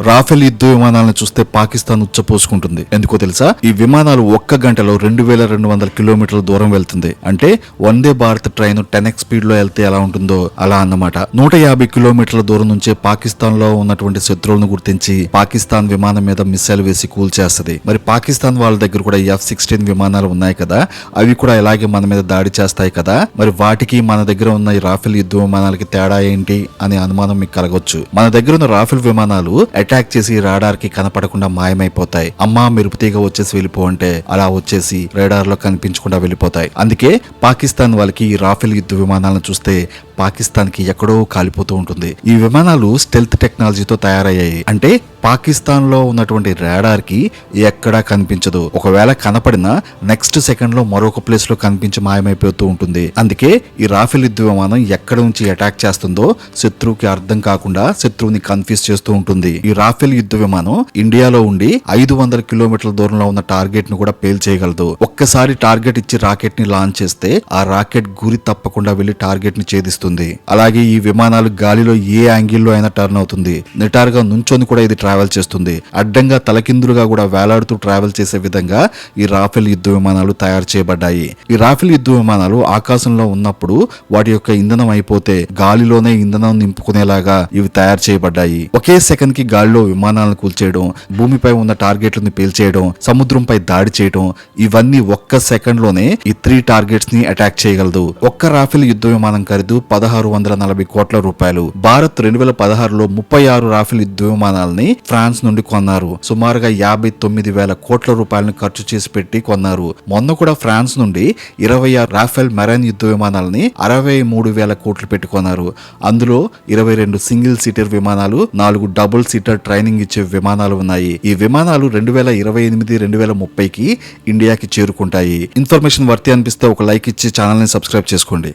Rafale యుద్ధ విమానాలను చూస్తే పాకిస్తాన్ ఉచ్చపోసుకుంటుంది. ఎందుకో తెలుసా? ఈ విమానాలు ఒక్క గంటలో రెండు వేల రెండు వందల కిలోమీటర్ల దూరం వెళ్తుంది. అంటే Vande Bharat train ten x స్పీడ్లో వెళ్తే ఎలా ఉంటుందో అలా అన్నమాట. నూట యాభై కిలోమీటర్ల దూరం నుంచే పాకిస్తాన్లో ఉన్నటువంటి శత్రువులను గుర్తించి పాకిస్తాన్ విమానం మీద మిస్సైల్ వేసి కూల్చేస్తది మరి పాకిస్తాన్ వాళ్ళ దగ్గర కూడా ఎఫ్ సిక్స్టీన్ విమానాలు ఉన్నాయి కదా? అవి కూడా ఇలాగే మన మీద దాడి చేస్తాయి కదా? మరి వాటికి మన దగ్గర ఉన్న ఈ రాఫెల్ యుద్ధ విమానాలకి తేడా ఏంటి అనే అనుమానం మీకు కలగొచ్చు. మన దగ్గర ఉన్న రాఫెల్ విమానాలు అటాక్ చేసి రాడార్కి కనపడకుండా మాయమైపోతాయి. అమ్మా మెరుపుతీగ వచ్చేసి వెళ్ళిపో అంటే అలా వచ్చేసి రాడార్లో కనిపించకుండా వెళ్ళిపోతాయి. అందుకే పాకిస్తాన్ వాళ్ళకి ఈ రాఫెల్ యుద్ధ విమానాలను చూస్తే పాకిస్తాన్కి ఎక్కడో కాలిపోతూ ఉంటుంది. ఈ విమానాలు స్టెల్త్ టెక్నాలజీతో తయారయ్యాయి. అంటే పాకిస్తాన్లో ఉన్నటువంటి రాడార్కి ఎక్కడా కనిపించదు. ఒకవేళ కనపడినా నెక్స్ట్ సెకండ్లో మరొక ప్లేస్లో కనిపించి మాయమైపోతూ ఉంటుంది. అందుకే ఈ రాఫెల్ యుద్ధ విమానం ఎక్కడ నుంచి అటాక్ చేస్తుందో శత్రువుకి అర్థం కాకుండా శత్రువుని కన్ఫ్యూజ్ చేస్తూ ఉంటుంది. ఈ రాఫెల్ యుద్ధ విమానం ఇండియాలో ఉండి ఐదు వందల కిలోమీటర్ల దూరంలో ఉన్న టార్గెట్ను కూడా పేల్ చేయగలదు. ఒక్కసారి టార్గెట్ ఇచ్చి రాకెట్ని లాంచ్ చేస్తే ఆ రాకెట్ గురి తప్పకుండా వెళ్ళి టార్గెట్ని ఛేదిస్తుంది. అలాగే ఈ విమానాలు గాలిలో ఏ యాంగిల్లో అయినా టర్న్ అవుతుంది. నిటారుగా నుంచొని కూడా ఇది ట్రావెల్ ట్రావెల్ చేస్తుంది. అడ్డంగా తలకిందులుగా కూడా వేలాడుతూ ట్రావెల్ చేసే విధంగా ఈ రాఫెల్ యుద్ధ విమానాలు తయారు చేయబడ్డాయి. ఈ రాఫెల్ యుద్ధ విమానాలు ఆకాశంలో ఉన్నప్పుడు వాటి యొక్క ఇంధనం అయిపోతే గాలిలోనే ఇంధనం నింపుకునేలాగా ఇవి తయారు చేయబడ్డాయి. ఒకే సెకండ్కి గాలిలో విమానాలను కూల్చేయడం భూమిపై ఉన్న టార్గెట్లను పేల్చేయడం సముద్రంపై దాడి చేయడం ఇవన్నీ ఒక్క సెకండ్లోనే ఈ త్రీ టార్గెట్స్ని అటాక్ చేయగలదు. ఒక్క రాఫెల్ యుద్ధ విమానం ఖరీదు పదహారు వందల నలభై కోట్ల రూపాయలు. భారత్ రెండు వేల పదహారులో ముప్పై ఆరు రాఫెల్ యుద్ధ విమానాలని ఫ్రాన్స్ నుండి కొన్నారు. సుమారుగా యాభై తొమ్మిది వేల కోట్ల రూపాయలను ఖర్చు చేసి పెట్టి కొన్నారు. మొన్న కూడా ఫ్రాన్స్ నుండి ఇరవై ఆరు రాఫెల్ మెరైన్ యుద్ధ విమానాలని అరవై మూడు వేల కోట్లు పెట్టుకున్నారు అందులో ఇరవై రెండు సింగిల్ సీటర్ విమానాలు నాలుగు డబుల్ సీటర్ ట్రైనింగ్ ఇచ్చే విమానాలు ఉన్నాయి. ఈ విమానాలు రెండు వేల ఇరవై ఎనిమిది రెండు వేల ముప్పైకి ఇండియాకి చేరుకుంటాయి. ఇన్ఫర్మేషన్ వర్తి అనిపిస్తే ఒక లైక్ ఇచ్చి ఛానల్ని సబ్స్క్రైబ్ చేసుకోండి.